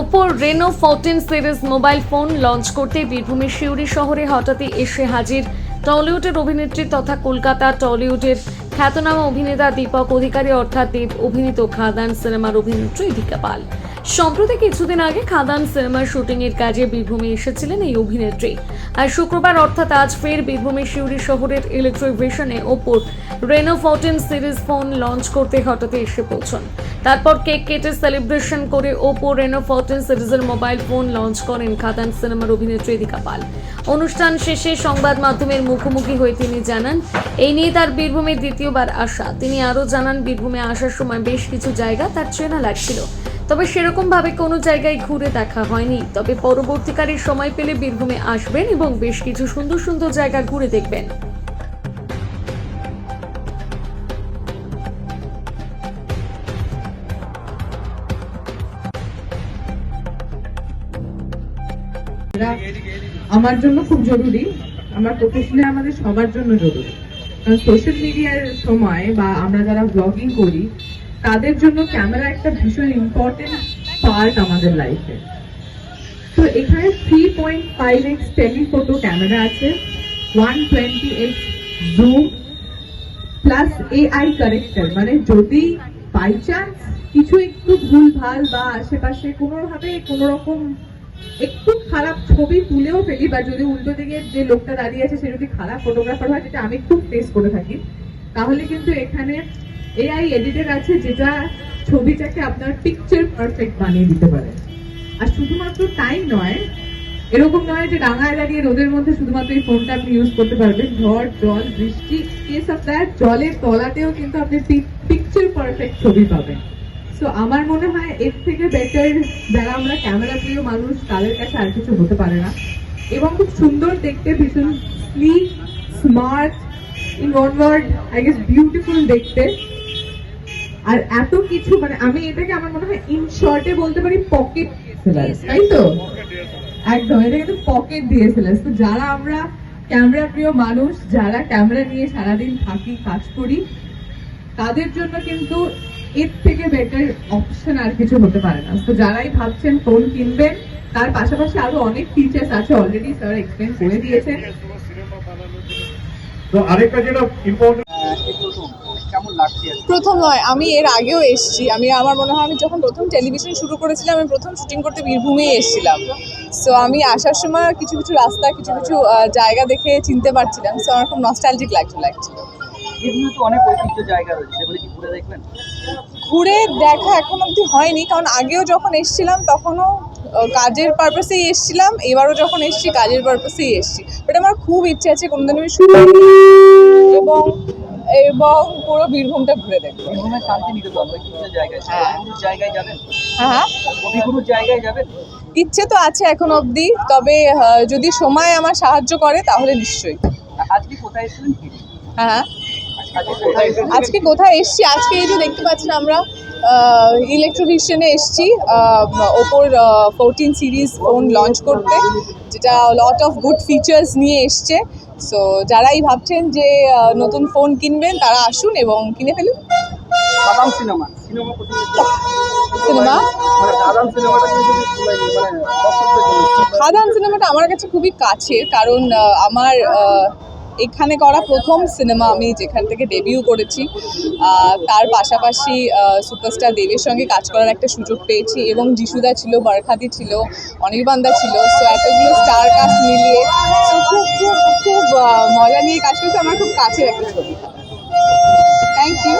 ওপোর Reno fourteen series mobile phone launch করতে বীরভূমের সিউড়ি শহরে হঠাৎই এসে হাজির। টলিউডের অভিনেত্রী তথা কলকাতা টলিউডের খ্যাতনামা অভিনেতা দীপক অধিকারী অর্থাৎ দেব অভিনীত খাদান সিনেমার অভিনেত্রী দীপিকা পাল। সম্প্রতি কিছুদিন আগে খাদান সিনেমার শুটিং এর কাজে বীরভূমে এসেছিলেন এই অভিনেত্রী। আর শুক্রবার অর্থাৎ আজ ফের বীরভূমের সিউড়ি শহরের ইলেকট্রিক ভিশনে ওপর Reno fourteen series phone launch করতে হঠাৎ এসে পৌঁছন। তারপর কেক কেটে সেলিব্রেশন করে ওপো রেনো ফোরটিন সিরিজের মোবাইল ফোন লঞ্চ করেন খাদান সিনেমার অভিনেত্রী দীপিকা পাল। অনুষ্ঠান শেষে সংবাদ মাধ্যমের মুখোমুখি হয়ে তিনি জানান, এই নিয়ে তার বীরভূমে দ্বিতীয়বার আসা। তিনি আরও জানান, বীরভূমে আসার সময় বেশ কিছু জায়গা তার চেনা লাগছিল। তবে সেরকম ভাবে কোনো জায়গায় ঘুরে দেখা হয়নি। তবে পরবর্তীকালে সময় পেলে বীরভূমে আসবেন এবং বেশ কিছু সুন্দর সুন্দর জায়গা ঘুরে দেখবেন। আমার জন্য খুব জরুরি। আমার প্রফেশনে আমাদের সবার জন্য জরুরি। কারণ সোশ্যাল মিডিয়ার সময় বা আমরা যারা ব্লগিং করি তাদের জন্য ক্যামেরা একটা ভীষণ ইম্পর্টেন্ট পার্ট আমাদের লাইফে তো এখানে three point five x telephoto camera আছে one twenty x zoom plus AI character মানে যদি বাই চান্স কিছু একটু ভুল ভালো বা আশেপাশে কোনোভাবে কোনো রকম একটু খারাপ ছবি তুলেও ফেলি, বা যদি উল্টো দিকে যে লোকটা দাঁড়িয়ে আছে সে যদি খারাপ ফটোগ্রাফার হয়, যেটা আমি খুব ফেস করে থাকি, তাহলে কিন্তু এখানে এআই এডিটেড আছে যেটা ছবিটাকে আপনার পিকচার পারফেক্ট বানিয়ে দিতে পারে। আর শুধুমাত্র তাই নয়, এরকম নয় যে ডাঙায় দাঁড়িয়ে রোদের মধ্যে শুধুমাত্র এই ফোনটা আপনি ইউজ করতে পারবেন। ঝড়, জল, বৃষ্টি কেস অফ দ্যাট জলের তলাতেও কিন্তু আপনি পিকচার পারফেক্ট ছবি পাবেন। সো আমার মনে হয় এর থেকে বেটার যারা আমরা ক্যামেরা প্রিয় মানুষ, তাদের কাছে আর কিছু হতে পারে না। এবং খুব সুন্দর দেখতে ভীষণ sleek smart in one word I guess beautiful দেখতে। আর এত কিছু মানে আমি এটাকে আমার মনে হয় ইন শর্টে বলতে পারি পকেট তাই তো? একদম এটা কিন্তু পকেট ডিএসএলআর তো যারা আমরা ক্যামেরা প্রিয় মানুষ যারা ক্যামেরা নিয়ে সারাদিন থাকি কাজ করি তাদের জন্য কিন্তু এর থেকে বেটার অপশন আর কিছু হতে পারে না। তো যারাই ভাবছেন ফোন কিনবেন তার পাশাপাশি আরও অনেক ফিচার্স আছে অলরেডি স্যার এক্সপ্লেন করে দিয়েছেন। তো আরেকটা যেটা ইম্পর্টেন্ট? প্রথম নয় আমি এর আগেও এসেছি। আমি আমার মনে হয় আমি যখন প্রথম টেলিভিশন শুরু করেছিলাম আমি প্রথম শুটিং করতে বীরভূমেই এসেছিলাম। সো আমি আসার সময় কিছু কিছু রাস্তা কিছু কিছু জায়গা দেখে চিনতে পারছিলাম। সো আমার খুব নস্টালজিক লাগছিল। লাগছিল অনেক ঐতিহ্য জায়গা রয়েছে সেগুলো কি ঘুরে দেখবেন? ঘুরে দেখা এখন অবধি হয়নি কারণ আগেও যখন এসছিলাম তখনও কাজের পারপাসেই এসেছিলাম। এবারও যখন এসেছি কাজের পারপাসেই এসেছি। বাট আমার খুব ইচ্ছে আছে কোনোদিন আমি শুটিং এবং এবং পুরো বীরভূমটা ঘুরে দেখব। বীরভূমের শান্তিনিকেতন জায়গায় হ্যাঁ। জায়গায় যাবেন? হ্যাঁ হ্যাঁ। জায়গায় যাবেন? ইচ্ছে তো আছে এখন অবধি তবে যদি সময় আমার সাহায্য করে তাহলে নিশ্চয়ই। আজকে কোথায় এসেছিলেন কি? হ্যাঁ হ্যাঁ। আজকে কোথায় এসছি? আজকে এই যে দেখতে পাচ্ছেন আমরা ইলেকট্রোভিশনে এসছি ওপোর ফোরটিন সিরিজ ফোন লঞ্চ করতে যেটা লট অফ গুড ফিচার্স নিয়ে এসছে। সো যারাই ভাবছেন যে নতুন ফোন কিনবেন তারা আসুন এবং কিনে ফেলুন। বাদাম সিনেমা। Cinema cinema? মানে মানে খাদান সিনেমাটা আমার কাছে খুবই কাছের কারণ আমার এখানে করা প্রথম সিনেমা আমি যেখান থেকে ডেবিউ করেছি তার পাশাপাশি সুপারস্টার দেবের সঙ্গে কাজ করার একটা সুযোগ পেয়েছি এবং যিশুদা ছিল, বরখাদি ছিল, অনির্বাণদা ছিল সো এতগুলো স্টার কাস্ট মিলিয়ে সো খুব খুব খুব মজা নিয়ে কাজ করতে আমার খুব কাছের একটা ছবি। Thank you